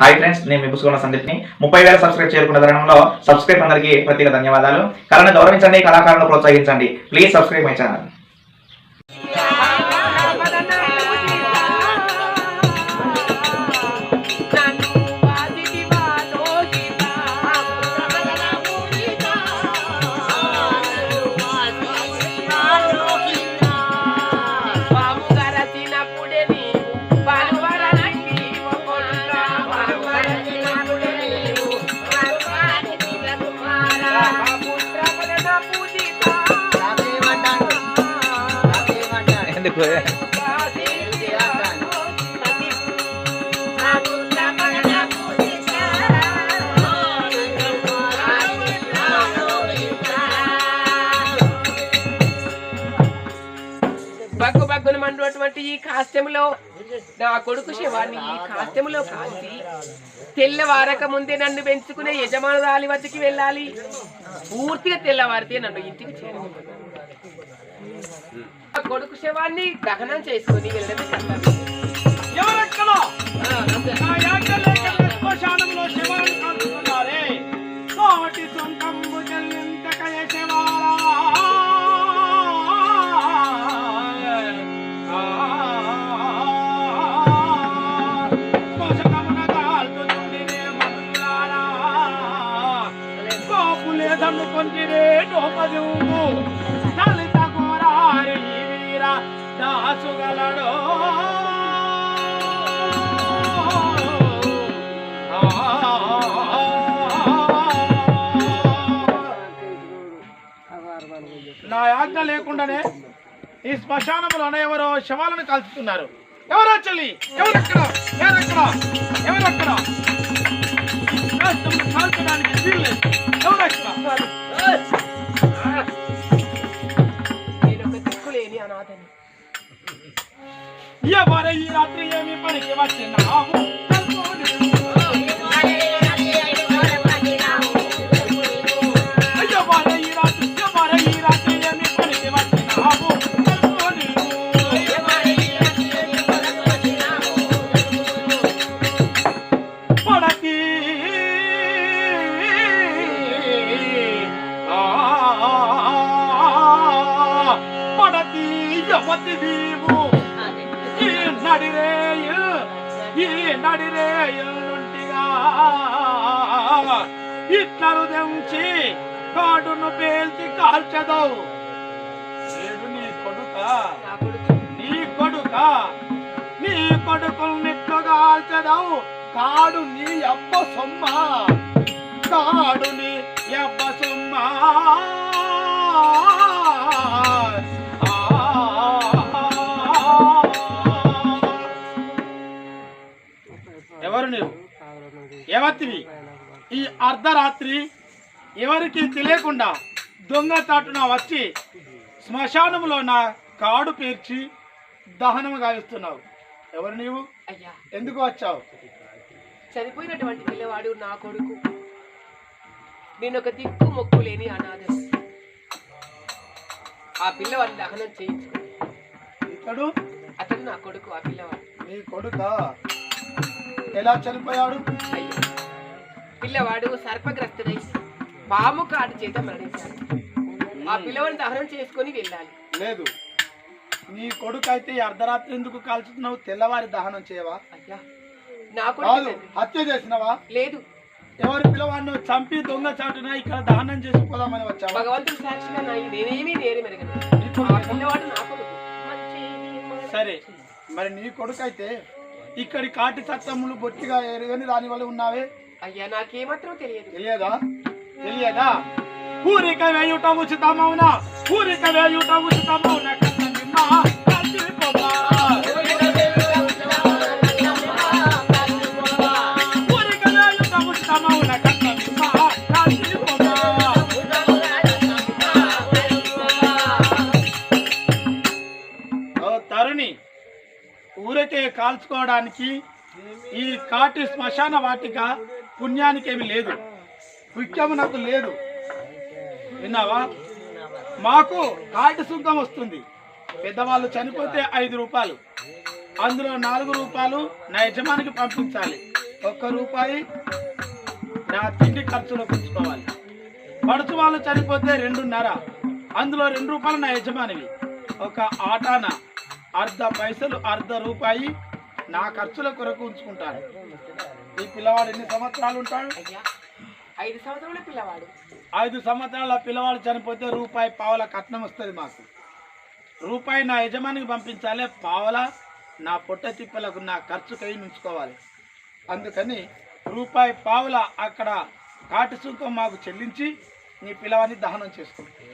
Hi friends నేను మీ పుసుకున్న సందీప్ని. ముప్పై వేల సబ్స్క్రైబ్ చేరుకున్న తరుణంలో సబ్స్క్రైబ్ అందరికీ ప్రత్యేక ధన్యవాదాలు. కళను గౌరవించండి కళాకారులను ప్రోత్సహించండి. ప్లీజ్ సబ్స్క్రైబ్ మై ఛానల్ ఎందుకు? బగ్గు బగ్గును ఈ కాస్యములో నా కొడుకు శివాన్ని ఈ కాస్యములో కాల్చి తెల్లవారక ముందే నన్ను పెంచుకునే యజమానురాలి వద్దకి వెళ్ళాలి. పూర్తిగా తెల్లవారితే నన్ను ఇంటికి చేరు కొడుకు శవాన్ని దహనం చేసుకొని వెళ్ళడమే శ్మశానంలో శవాన్ని లేకుండానే ఈ శ్మశానంలోనే ఎవరో శవాలను కలుస్తున్నారు ఎవరో చెల్లి? ఎవరెక్కడ ఎవరెక్కడ ఎవరెక్కడ కాల్చడానికి వీల్లేదు. ఎవరెక్కడ ఈ రాత్రి ఏమి పనికి వచ్చిన పడకి యవతి నీవు. ఈ నడిరేయు ఈ నడిరేయు నుండిగా ఇట్లను తెంచి కాడును పేల్చి కాల్చదవు. నేను నీ కొడుక. నా కొడుకు. నీ కొడుక. నీ కొడుకులు నిట్లు కాల్చదవు. కాడు నీ అబ్బ సొమ్మ. కాడు నీ అబ్బ సొమ్మ. ఎవరు నీవు ఎవతివి ఈ అర్ధరాత్రి ఎవరికి తెలియకుండా దొంగచాటున వచ్చి శ్మశానంలో నా కాడు పేర్చి దహనం గావిస్తున్నావు. ఎవరు నీవు? అయ్యా. ఎందుకు వచ్చావు? చనిపోయినటువంటి పిల్లవాడు నా కొడుకు. నేను ఒక దిక్కు మొక్కు లేని అనాథని ఆ పిల్లవాడిని దహనం చేయించుకో ఇతడు? అతను నా కొడుకు ఆ పిల్లవాడు. నీ కొడుక? ఎలా చనిపోయాడు? పిల్లవాడు సర్పగ్రస్తుడై పాము కాటు చేత మరణించాడు. ఆ పిల్లవాడిని దహనం చేసుకొని వెళ్ళాలి. లేదు. నీ కొడుకు అయితే అర్ధరాత్రి ఎందుకు కాల్చుతున్నావు? తెల్లవారి దహనం చేయవా? అయ్యా నా కాదు కొడుకు హత్య చేసినవా? లేదు. ఎవరి పిల్లవాడిని చంపి దొంగ చాటున ఇక్కడ దహనం చేసుకోదామని వచ్చావా? భగవంతుడు సాక్షిగా నా నేనేమీ నేరే మెరగను నీ ఆ కొడుకు పిల్లవాడు నా కొడుకు. సరే. మరి నీ కొడుకు అయితే ఇక్కడి కాటి చట్టములు బొట్టిగా ఎరుగని దాని వల్ల ఉన్నావే? అయ్యా నాకేమాత్రం తెలియదు. తెలియదా? తెలియదా? ఊరిక వేయుట ఉచితమౌనా ఊరిక వేయుట ఉచితమౌన కన్ననిమ్మ కసిరిపోమ్మ. ఊరికే కాల్చుకోవడానికి ఈ కాటి శ్మశాన వాటిక పుణ్యానికి ఏమి లేదు. ముఖ్యమునకు లేదు. విన్నావా? మాకు కాటి సుంకం వస్తుంది. పెద్దవాళ్ళు చనిపోతే ఐదు రూపాయలు. అందులో నాలుగు రూపాయలు నా యజమానికి పంపించాలి. ఒక్క రూపాయి నా తిండి ఖర్చులో ఉంచుకోవాలి పడుచు వాళ్ళు చనిపోతే రెండున్నర. అందులో రెండు రూపాయలు నా యజమానివి. ఒక ఆటాన. అర్ధ పైసలు అర్ధ రూపాయి నా ఖర్చుల కొరకు ఉంచుకుంటాను ఈ పిల్లవాడు ఎన్ని సంవత్సరాలు ఉంటాడు? ఐదు సంవత్సరాల పిల్లవాడు. ఐదు సంవత్సరాల పిల్లవాడు చనిపోతే రూపాయి పావల కట్నం వస్తుంది మాకు. రూపాయి నా యజమానికి పంపించాలి పావల నా పొట్ట తిప్పలకు నా ఖర్చుకై ఉంచుకోవాలి. అందుకని రూపాయి పావుల అక్కడ కాటి సుంకం మాకు చెల్లించి నీ పిల్లవాడిని దహనం చేసుకుంటాం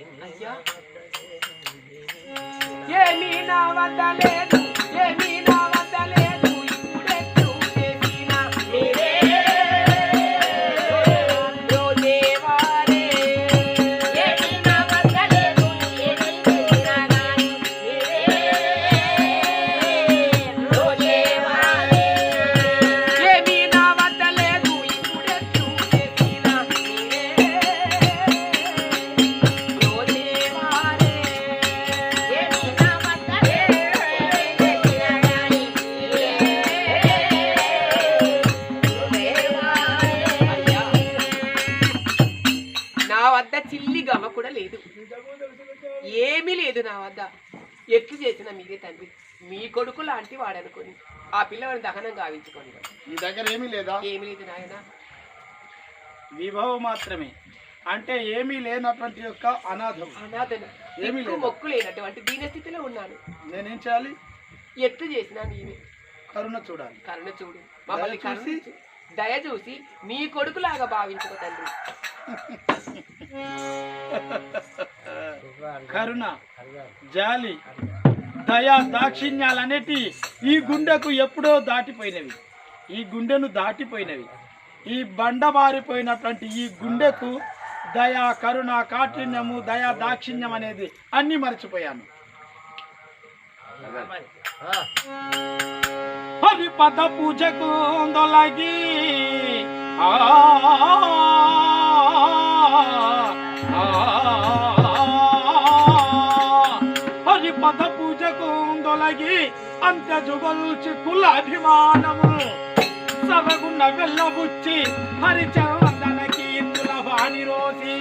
అయ్యా ఏమీ నా కొడుకు లాంటి వాడనుకొని. ఆ పిల్లవాడిని దహనం గావించుకొని నీ దగ్గర ఏమీ లేదా? ఏమీ లేదు నాయన. విభవం మాత్రమే. అంటే ఏమీ లేనటువంటి యొక్క అనాథం. అనాథన. ఏమీ లేదు. మొక్కు లేనటువంటి దీన స్థితిలో ఉన్నాను. నేనేం చేయాలి? ఎట్లు చేసినా నీవే కరుణ చూడాలి. కరుణ చూడు. మమ్మల్ని దయ చూసి? కరుణించు. దయ చూసి నీ కొడుకులాగా భావించుకో తండ్రి. కరుణ జాలి దయా దాక్షిణ్యాలనేటి ఈ గుండెకు ఎప్పుడో దాటిపోయినవి. ఈ గుండెను దాటిపోయినవి. ఈ బండబారిపోయినటువంటి ఈ గుండెకు దయా కరుణ కాఠిన్యము దయా దాక్షిణ్యం అనేది అన్నీ మర్చిపోయాను. హరిపద పూజకు దొలగి ఆ, ఆ, పూజకు దొలగి అంత జుగల్చి కులాభిమానము సవగున్న వెళ్ళబుచ్చి హరిచందన కీర్తుల వాణి రోసి.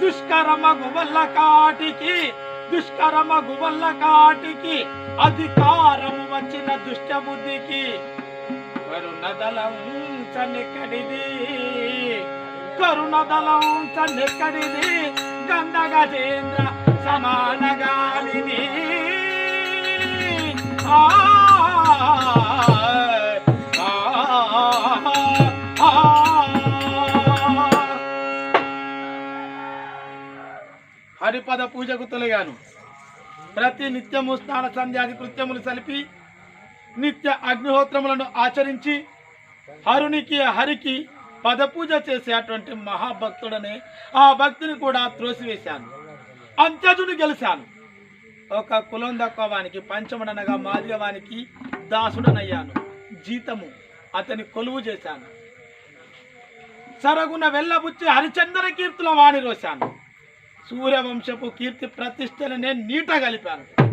దుష్కరమగు వల్ల కాటికి దుష్కరమగు వల్ల కాటికి అధికారము వచ్చిన దుష్ట బుద్ధికి కరుణదలం చన్నెక్కడిది కరుణదలం గజేంద్ర సమాన గాలిని ఆ. హరిపద పూజకు తొలగాను ప్రతి నిత్యము స్నాన సంధ్యాది కృత్యములు సలిపి నిత్య అగ్నిహోత్రములను ఆచరించి హరునికి హరికి పదపూజ చేసేటువంటి మహాభక్తుడని ఆ భక్తిని కూడా త్రోసివేశాను. అంత్యజుని గెలిచాను. ఒక కులం దక్కవానికి పంచమడనగా మాదిగవానికి దాసుడనయ్యాను. జీతము అతని కొలువు చేశాను. సరగున వెళ్ళబుచ్చి హరిచంద్ర కీర్తుల వాణి రోశాను. సూర్యవంశపు కీర్తి ప్రతిష్టలనే నీట కలిపాను.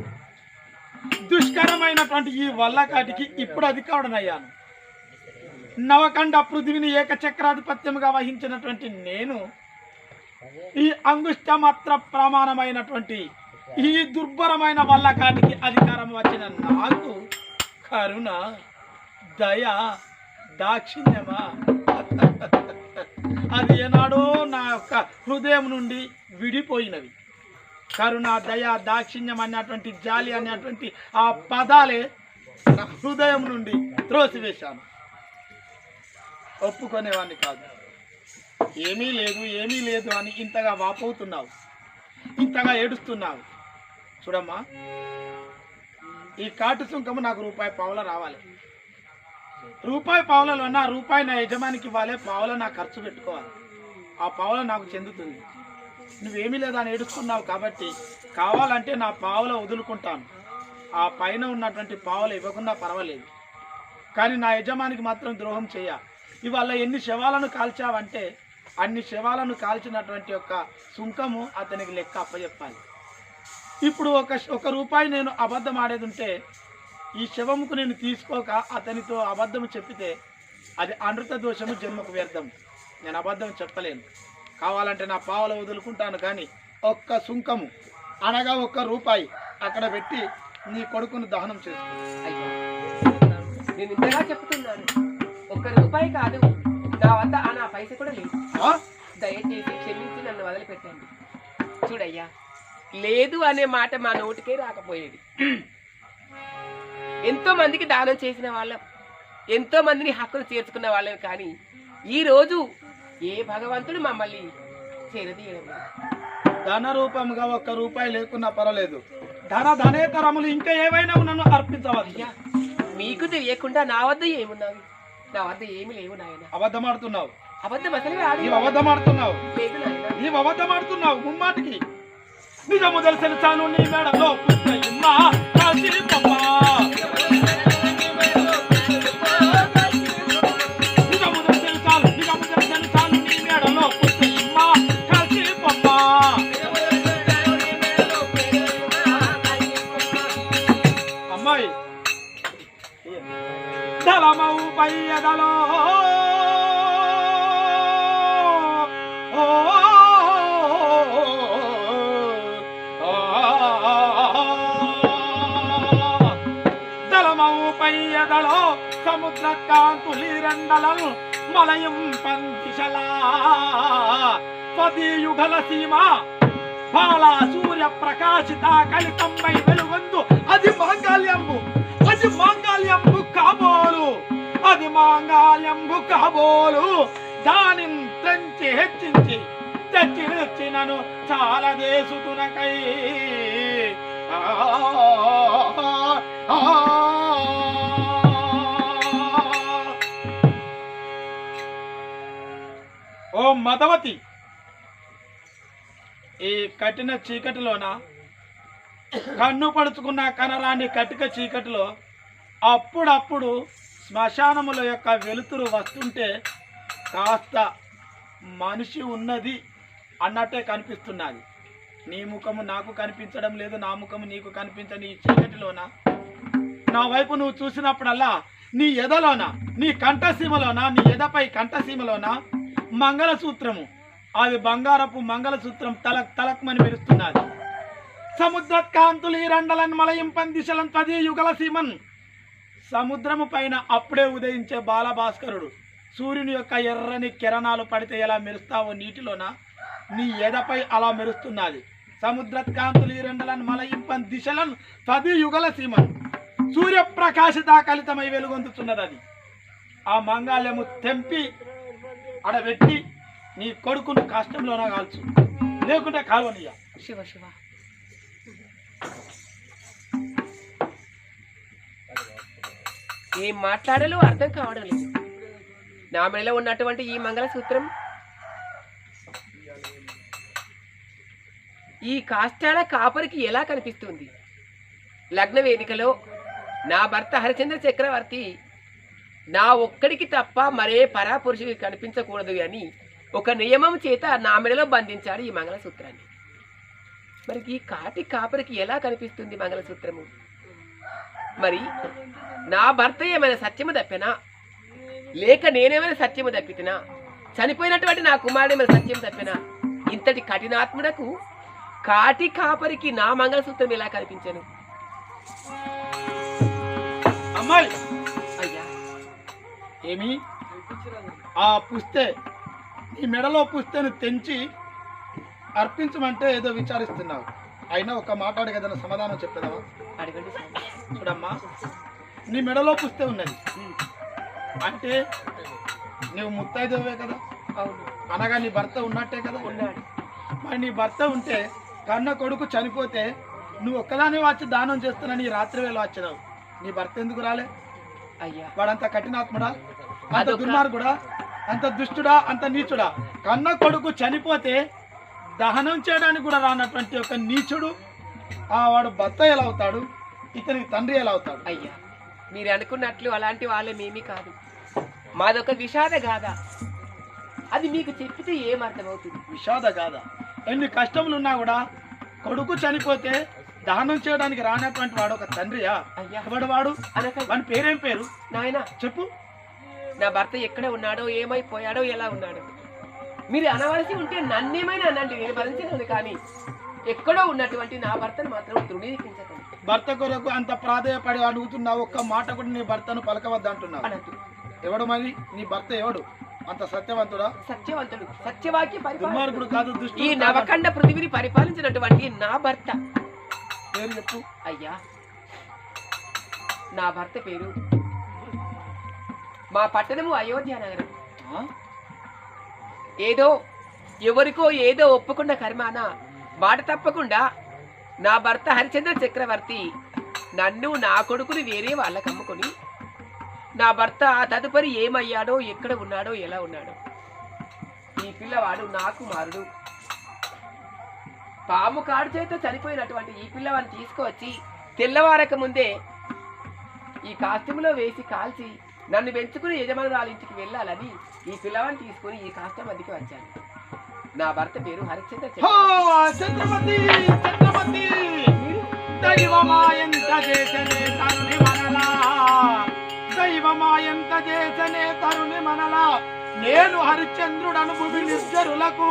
దుష్కరమైనటువంటి ఈ వల్లకాటికి ఇప్పుడు అధికారుడనయ్యాను. నవకండ పృథివిని ఏకచక్రాధిపత్యముగా వహించినటువంటి నేను ఈ అంగుష్టమాత్ర ప్రమాణమైనటువంటి ఈ దుర్భరమైన వల్లకానికి అధికారం వచ్చిన నాకు కరుణ దయ దాక్షిణ్యమా? అది ఏనాడో నా యొక్క హృదయం నుండి విడిపోయినవి. కరుణ దయ దాక్షిణ్యం అన్నటువంటి జాలి అనేటువంటి ఆ పదాలే నా హృదయం నుండి త్రోసివేశాను. ఒప్పుకునేవాడిని కాదు. ఏమీ లేదు ఏమీ లేదు అని ఇంతగా వాపోతున్నావు. ఇంతగా ఏడుస్తున్నావు. చూడమ్మా ఈ కాటు సుంకము నాకు రూపాయి పావుల రావాలి. రూపాయి పావులలో నా రూపాయి నా యజమానికి ఇవ్వాలి పావుల నా ఖర్చు పెట్టుకోవాలి. ఆ పావుల నాకు చెందుతుంది. నువ్వేమీ లేదని అని ఏడుస్తున్నావు కాబట్టి కావాలంటే నా పావుల వదులుకుంటాను. ఆ పైన ఉన్నటువంటి పావులు ఇవ్వకుండా పర్వాలేదు. కానీ నా యజమానికి మాత్రం ద్రోహం చేయ. ఇవాళ ఎన్ని శవాలను కాల్చావంటే అన్ని శవాలను కాల్చినటువంటి యొక్క సుంకము అతనికి లెక్క అప్పచెప్పాలి ఇప్పుడు ఒక ఒక రూపాయి నేను అబద్ధం ఆడేది ఉంటే ఈ శవముకు నేను తీసుకోక అతనితో అబద్ధం చెప్పితే అది అనృత దోషము జన్మకు వ్యర్థం. నేను అబద్ధం చెప్పలేను. కావాలంటే నా పావల వదులుకుంటాను కానీ ఒక్క సుంకము అనగా ఒక్క రూపాయి అక్కడ పెట్టి నీ కొడుకును దహనం చేసుకో అయ్యా నేను ఇంతగా చెప్తున్నాను. ఒక్క రూపాయి కాదు. నా వద్ద ఆ నా పైస కూడా లేదు? దయచేసి క్షమించి నన్ను వదిలిపెట్టండి. చూడయ్యా లేదు అనే మాట మా నోటికే రాకపోయేది. ఎంతో మందికి దానం చేసిన వాళ్ళం ఎంతో మందిని హక్కులు చేర్చుకున్న వాళ్ళం కానీ ఈ రోజు ఏ భగవంతుడు మమ్మల్ని చేరదీయడం. ధన రూపముగా ఒక్క రూపాయి లేకున్నా పర్వాలేదు. ధన ధనేతరములు ఇంకా ఏవైనా నన్ను అర్పించవచ్చు. అయ్యా మీకు తెలియకుండా నా వద్ద ఏమున్నవి? నా వద్ద ఏమి లేవు నాయన. అబద్ధమాడుతున్నావు అబద్ధం అసలు ఆడి నీవు అబద్ధమాడుతున్నావు లేదు నాయన. నీవు అబద్ధమాడుతున్నావు ముమ్మాటికి. నిజము తెలిసిన చాలు నీ మేడలో పుట్టయ్యమ్మ. అమ్మాయి దళమౌ పయ్యదలో దళమౌ పయ్యదలో సముద్ర కాంతులిరండలం మలయం పందిశలా పదియుగల సీమ బాల సూర్య ప్రకాశిత కలితంపై వెలుగొందు అది మాంగళ్యంబు అది మాంగళ్యంబు కాబోలు. అది మాంగళ్యంబు కాబోలు. దానిని త్రంచి హెచ్చించి తెచ్చి తెచ్చినను చాలా దేశుతునకై ఓ మదవతి ఈ కఠిన చీకటిలోన? కన్ను పడుచుకున్న కనరాని కటిక చీకటిలో అప్పుడప్పుడు శ్మశానముల యొక్క వెలుతురు వస్తుంటే కాస్త మనిషి ఉన్నది అన్నట్టే కనిపిస్తున్నది. నీ ముఖము నాకు కనిపించడం లేదు నా ముఖము నీకు కనిపించని ఈ చీకటిలోన నా వైపు నువ్వు చూసినప్పుడల్లా నీ ఎదలోన నీ కంఠసీమలోన నీ ఎదపై కంఠసీమలోన మంగళసూత్రము అది బంగారపు మంగళసూత్రం తలక్ తలక్మని మెరుస్తున్నది. సముద్రకాంతులు ఈ రండలన్ మలయింపన్ దిశలం తది యుగల సీమన్ సముద్రము పైన అప్పుడే ఉదయించే బాలభాస్కరుడు సూర్యుని యొక్క ఎర్రని కిరణాలు పడితే ఎలా మెరుస్తావో నీటిలోన? నీ ఎదపై అలా మెరుస్తున్నది. సముద్రకాంతులు ఈ రెండలను మలయింపన్ దిశలను తది యుగల సీమన్ సూర్యప్రకాశిత కలితమై వెలుగొందుతున్నది అది ఆ మంగాళము తెంపి అడబెట్టి నీ కొడుకును కష్టంలోన కాల్చు. లేకుంటే కాలువనియా శివ శివ. ఏం మాట్లాడాలో అర్థం కావడం లేదు. నా మెడలో ఉన్నటువంటి ఈ మంగళసూత్రం ఈ కాష్టాల కాపరికి ఎలా కనిపిస్తుంది? లగ్న వేదికలో నా భర్త హరిచంద్ర చక్రవర్తి నా ఒక్కడికి తప్ప మరే పరాపురుషుడికి కనిపించకూడదు అని ఒక నియమం చేత నా మెడలో బంధించాడు ఈ మంగళసూత్రాన్ని. మరి ఈ కాటి కాపరికి ఎలా కనిపిస్తుంది మంగళసూత్రము? మరి నా భర్త ఏమైనా సత్యము తప్పినా లేక నేనేమైనా సత్యము తప్పితినా చనిపోయినటువంటి నా కుమారుడు ఏమైనా సత్యం తప్పినా ఇంతటి కఠినాత్ముడకు కాటి కాపరికి నా మంగళసూత్రం ఎలా కనిపించాను? అమ్మాయి! అయ్యా! ఏమి? ఆ పుస్తే నీ మెడలో పుస్తేను తెంచి అర్పించమంటే ఏదో విచారిస్తున్నావు. అయినా ఒక మాట్లాడి కదా సమాధానం చెప్పేదావా? అడగండి స్వామి. చూడమ్మా నీ మెడలో పుస్తే ఉన్నది. అంటే నువ్వు ముత్తైదవే కదా? అనగా నీ భర్త ఉన్నట్టే కదా? ఉన్నాడు. మరి నీ భర్త ఉంటే కన్న కొడుకు చనిపోతే నువ్వు ఒక్కదాని వచ్చి దానం చేస్తున్నా నీ రాత్రి వేళ వచ్చినావు నీ భర్త ఎందుకు రాలే? అయ్యా. వాడంత కఠినాత్ముడా? అంత దుర్మార్గుడా? అంత దుష్టుడా? అంత నీచుడా? కన్న కొడుకు చనిపోతే దహనం చేయడానికి కూడా రానటువంటి ఒక నీచుడు ఆ వాడు భర్త ఎలా అవుతాడు? ఇతనికి తండ్రి ఎలా అవుతాడు? అయ్యా మీరు అనుకున్నట్లు అలాంటి వాళ్ళమేమీ కాదు. మాదొక విషాద గాథ. అది మీకు చెప్పితే ఏం అర్థమవుతుంది? విషాద గాథ. ఎన్ని కష్టములు ఉన్నా కూడా కొడుకు చనిపోతే దహనం చేయడానికి రానటువంటి వాడు ఒక తండ్రియా? అయ్యా. ఎవడు వాడు? అనకండి వాని పేరేం పేరు? నాయన. చెప్పు. నా భర్త ఎక్కడ ఉన్నాడో ఏమైపోయాడో ఎలా ఉన్నాడో. మీరు అనవలసి ఉంటే నన్నేమైనా అనండి నేను భరించగలను కానీ ఎక్కడో ఉన్నటువంటి నా భర్తను మాత్రం తృణీకరించకండి భర్త కొరకు అంత ప్రాధేయపడి అడుగుతున్నావు ఒక్క మాట కూడా నీ భర్తను పలకవద్దు అంటున్నావు ఎవడు మరి? నీ భర్త ఎవడు? అంత సత్యవంతుడా? సత్యవంతుడు. సత్యవాక్య దుర్మార్గుడు పరిపాలకుడు కాదు ఈ. నవకండ పృథివిని పరిపాలించినటువంటి నా భర్త. పేరు చెప్పు. అయ్యా నా భర్త పేరు మా పట్టణము అయోధ్య నగరం? ఏదో ఎవరికో ఏదో ఒప్పుకున్న కర్మాన మాట తప్పకుండా నా భర్త హరిచంద్ర చక్రవర్తి నన్ను నా కొడుకుని వేరే వాళ్ళకి అమ్ముకొని నా భర్త తదుపరి ఏమయ్యాడో ఎక్కడ ఉన్నాడో ఎలా ఉన్నాడో. ఈ పిల్లవాడు నాకు మారుడు. పాము కాడు చేత చనిపోయినటువంటి ఈ పిల్లవాడిని తీసుకువచ్చి తెల్లవారక ముందే ఈ కాస్ట్యూమ్లో వేసి కాల్చి నన్ను పెంచుకుని యజమానురాలి ఇంటికి వెళ్ళాలని ఈ పిల్లవాడిని తీసుకుని ఈ కాస్ట్యూమ్ అద్దెకి వచ్చాను. నా భర్త పేరు హరిచంద్ర హో, చక్రవర్తి. ఛత్రపతి ఛత్రపతి దైవమా ఎంత చేసనే తరుణి మనలా. దైవమా ఎంత చేసనే తరుణి మనలా. నేను హరిశ్చంద్రుడను భూమి నిర్జరులకు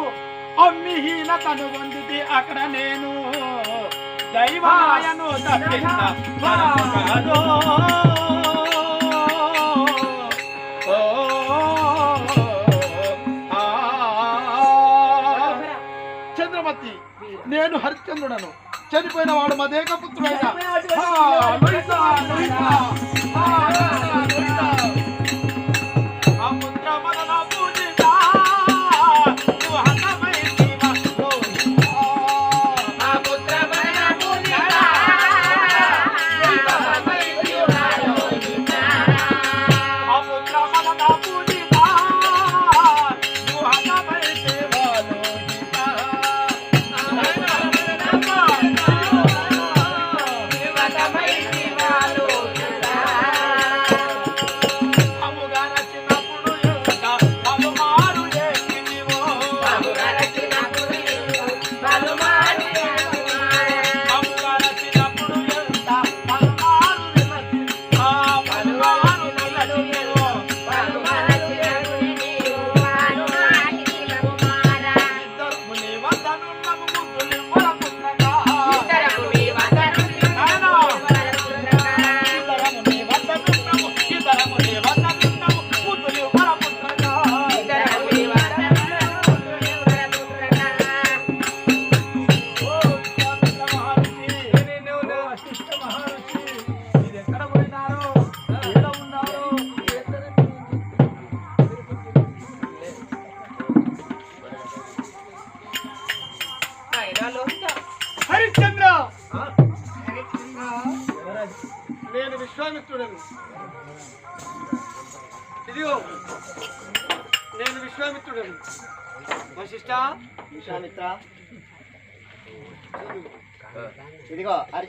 అమ్మిహీనతను పొందితే అక్కడ నేను. దైవమాయను తప్పింద చనిపోయిన వాడు మదేక పుత్రుడైన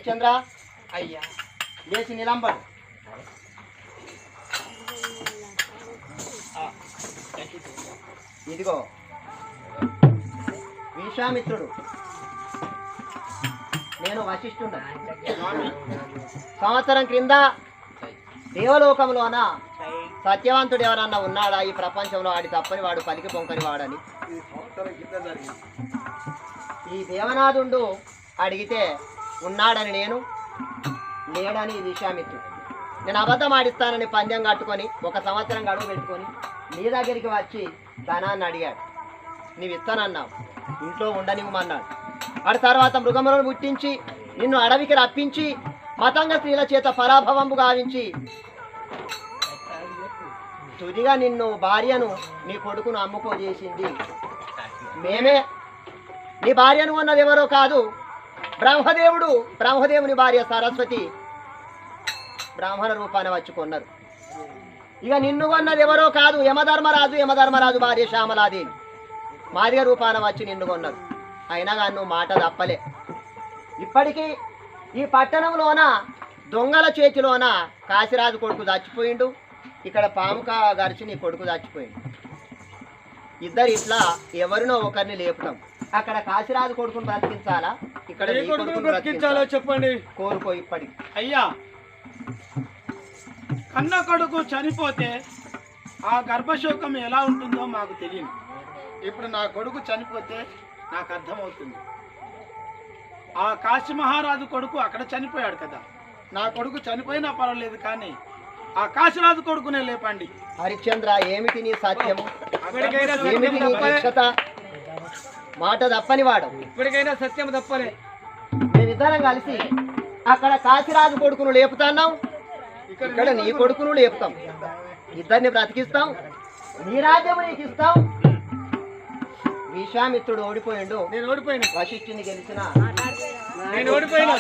చంద్ర. అయ్యా. లేచి నిలంబడు. ఇదిగో. విశ్వామిత్రుడు. నేను వశిష్ఠుడు సంవత్సరం క్రింద దేవలోకంలోన సత్యవంతుడు ఎవరన్నా ఉన్నాడా? ఈ ప్రపంచంలో ఆడి తప్పని వాడు పలికి పొంకని వాడని. ఈ ఈ దేవనాథుండు అడిగితే ఉన్నాడని నేను లేడని విషామిత్రుడు నేను అబద్ధం ఆడిస్తానని పందెం కట్టుకొని ఒక సంవత్సరం గడువు పెట్టుకొని నీ దగ్గరికి వచ్చి ధనాన్ని అడిగాడు. నీవు ఇస్తానన్నావు. ఇంట్లో ఉండనివ్వమన్నాడు. వాడి తర్వాత మృగములను పుట్టించి నిన్ను అడవికి రప్పించి మతంగ స్త్రీల చేత పరాభవంపు గావించి తుదిగా నిన్ను భార్యను నీ కొడుకును అమ్ముకోజేసింది. మేమే. నీ భార్యను ఉన్నది ఎవరో కాదు బ్రహ్మదేవుడు బ్రహ్మదేవుని భార్య సరస్వతి బ్రాహ్మణ రూపాన వచ్చుకున్నారు. ఇక నిన్ను కొన్నది ఎవరో కాదు యమధర్మరాజు యమధర్మరాజు భార్య శ్యామలాదేవి. మాదిగ రూపాన వచ్చి నిన్ను కొన్నారు. అయినా కానీ నువ్వు మాట తప్పలే. ఇప్పటికీ ఈ పట్టణంలోన దొంగల చేతిలోన కాశీరాజు కొడుకు చచ్చిపోయిండు. ఇక్కడ పాముక గరిచి నీ కొడుకు చచ్చిపోయిండు. ఇద్దరు ఇట్లా ఎవరినో ఒకరిని లేపడం అక్కడ కాశీరాజు కొడుకుని బ్రతికించాలా? ఇక్కడ ఏ కొడుకును బ్రతికించాలో. చెప్పండి. కోరుకో ఇప్పటికి. అయ్యా కన్న కొడుకు చనిపోతే ఆ గర్భశోకం ఎలా ఉంటుందో మాకు తెలియదు. ఇప్పుడు నా కొడుకు చనిపోతే నాకు అర్థమవుతుంది. ఆ కాశీ మహారాజు కొడుకు అక్కడ చనిపోయాడు కదా. నా కొడుకు చనిపోయినా పర్వాలేదు కానీ ఆ కాశీరాజు కొడుకునే లేపండి. హరిశ్చంద్ర ఏమిటి నీ ఏమిటి దీక్షత? మాట తప్పని వాడు. ఇప్పటికైనా సత్యం తప్పలే. మేమిద్దరం కలిసి అక్కడ కాశీరాజు కొడుకును లేపుతున్నాం. ఇక్కడ నీ కొడుకును లేపుతాం. ఇద్దరిని బ్రతికిస్తాం. నీ రాజ్యము నీకు ఇస్తాం. విశ్వామిత్రుడు ఓడిపోయిండు. నేను ఓడిపోయినా. వశిష్ఠుని గెలిచిన నేను ఓడిపోయినా.